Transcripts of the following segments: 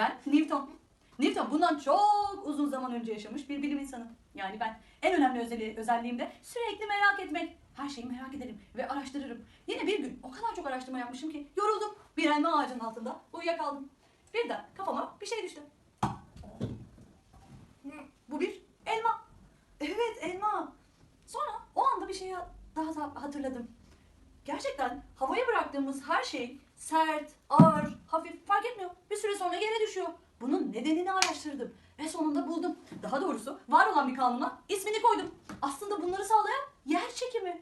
Ben Newton. Newton bundan çok uzun zaman önce yaşamış bir bilim insanı. Yani ben en önemli özelliği, özelliğim de sürekli merak etmek. Her şeyi merak ederim ve araştırırım. Yine bir gün o kadar çok araştırma yapmışım ki yoruldum. Bir elma ağacının altında uyuyakaldım. Birden kafama bir şey düştü. Bu bir elma. Evet elma. Sonra o anda bir şeyi daha da hatırladım. Gerçekten havaya bıraktığımız her şey sert, ağır, hafif fark etmiyor. Bir süre sonra yere düşüyor. Bunun nedenini araştırdım ve sonunda buldum. Daha doğrusu var olan bir kanuna ismini koydum. Aslında bunları sağlayan yer çekimi.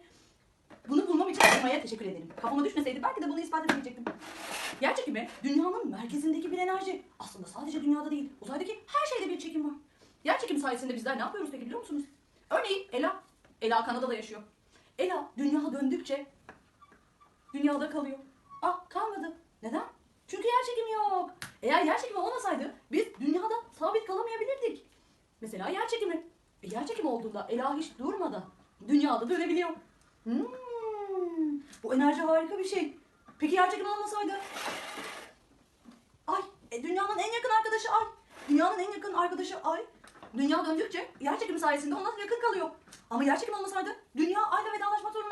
Bunu bulmam için Maya teşekkür ederim. Kafama düşmeseydi belki de bunu ispat edemeyecektim. Yer çekimi dünyanın merkezindeki bir enerji. Aslında sadece dünyada değil, uzaydaki her şeyde bir çekim var. Yer çekimi sayesinde bizler ne yapıyoruz peki biliyor musunuz? Örneğin Ela. Ela Kanada'da yaşıyor. Ela dünya döndükçe dünyada kalıyor. Ah kalmadı. Neden? Çünkü yer çekimi yok. Eğer yer çekimi olmasaydı biz dünyada sabit kalamayabilirdik. Mesela yer çekimi. E, yer çekimi olduğunda Ela hiç durmadan dünyada dönebiliyor. Hmm, bu enerji harika bir şey. Peki yer çekimi olmasaydı? Ay, e, dünyanın en yakın arkadaşı Ay. Dünyanın en yakın arkadaşı Ay. Dünya döndükçe yer çekimi sayesinde ona yakın kalıyor. Ama yer çekimi olmasaydı dünya Ay'la vedalaşmak zorundaydı.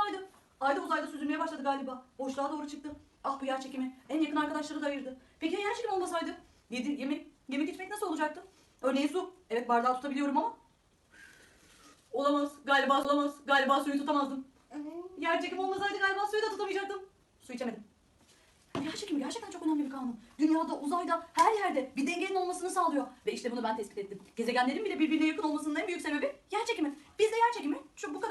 Ay da uzayda süzülmeye başladı galiba. Boşluğa doğru çıktı. Ah bu yer çekimi. En yakın arkadaşları da ayırdı. Peki ya yer çekimi olmasaydı? Yedi, yemek, yemek içmek nasıl olacaktı? Örneğin su. Evet bardağı tutabiliyorum ama. Olamaz. Galiba olamaz. Galiba suyu tutamazdım. Yer çekimi olmasaydı galiba suyu da tutamayacaktım. Su içemedim. Yer çekimi gerçekten çok önemli bir kanun. Dünyada, uzayda, her yerde bir dengenin olmasını sağlıyor. Ve işte bunu ben tespit ettim. Gezegenlerin bile birbirine yakın olmasının en büyük sebebi yer çekimi. Bizde yer çekimi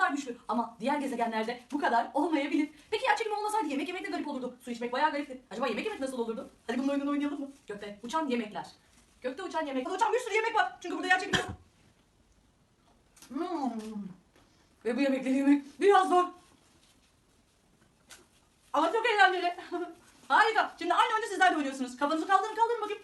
kadar güçlü ama diğer gezegenlerde bu kadar olmayabilir. Peki yer çekimi olmasaydı yemek yemek de garip olurdu. Su içmek bayağı garipti. Acaba yemek yemek nasıl olurdu? Hadi bunun oyununu oynayalım mı? Gökte uçan yemekler. Gökte uçan yemek. Uçan bir sürü yemek var. Çünkü burada yer çekimi yok. Hmm. Ve bu yemekleri yemek biraz zor. Ama çok eğlenceli. Harika. Şimdi aynı oyunu sizler de oynuyorsunuz. Kafanızı kaldırın kaldırın bakayım.